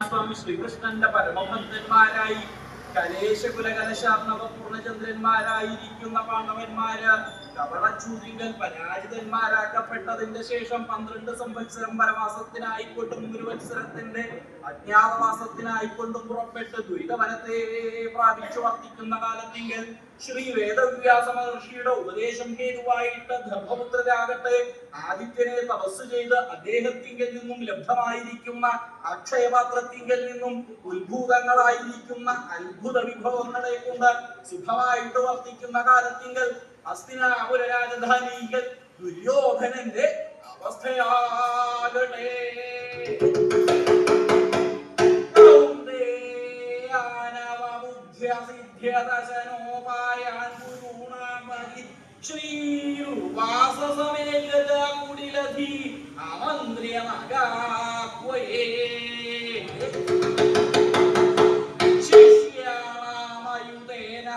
സ്വാമി ശ്രീകൃഷ്ണന്റെ പരമഭക്തന്മാരായി കലേശകുലകലശാർണവ പൂർണചന്ദ്രന്മാരായിരിക്കുന്ന പാണ്ഡവന്മാര്. കവളച്ചൂതിങ്കൽ പരാജിതന്മാരാക്കപ്പെട്ടതിന്റെ ശേഷം പന്ത്രണ്ട് സംവത്സരം വനവാസത്തിനായിക്കൊണ്ടും ഗുരുവത്സരത്തിന്റെ അജ്ഞാതവാസത്തിനായിക്കൊണ്ടും പുറപ്പെട്ട് ദുരിതവനത്തെ പ്രാപിച്ചു വർത്തിക്കുന്ന കാലത്തിങ്കൽ ശ്രീ വേദവ്യാസ മഹർഷിയുടെ ഉപദേശം ഹേതുവായിട്ട് ധർമ്മപുത്രരാകട്ടെ ആദിത്യനെ തപസ് ചെയ്ത് അദ്ദേഹത്തിങ്കിൽ നിന്നും ലബ്ധമായിരിക്കുന്ന അക്ഷയപാത്രത്തിങ്കിൽ നിന്നും ഉത്ഭൂതങ്ങളായിരിക്കുന്ന അത്ഭുത വിഭവങ്ങളെ കൊണ്ട് സുഖമായിട്ട് വർത്തിക്കുന്ന കാലത്തിങ്കൽ രാജധാനിയിൽ ദുര്യോധനന്റെ അവസ്ഥയാകട്ടെ. കൗന്ദേയാനവബുദ്ധ്യസിദ്ധ്യദശനോപായാൻ ഗുരുണാമതി ശ്രീരുവാസസമേകജാകുടിലധി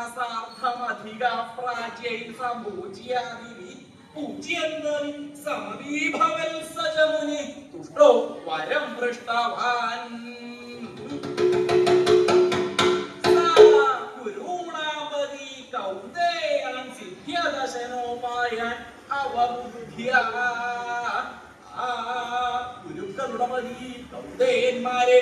ശിഷ്യാണാമയുതേന സാർദ്ധമധിക പ്രാച്യൈ സംഭൂജ്യാദിവി പൂജ്യന്തം സമീഭവൽ സജമുനി തുഷ്ടോ വരം പൃഷ്ടവാൻ ഗുരുക്കളുടെ മതി കൗന്ദേയന്മാരെ.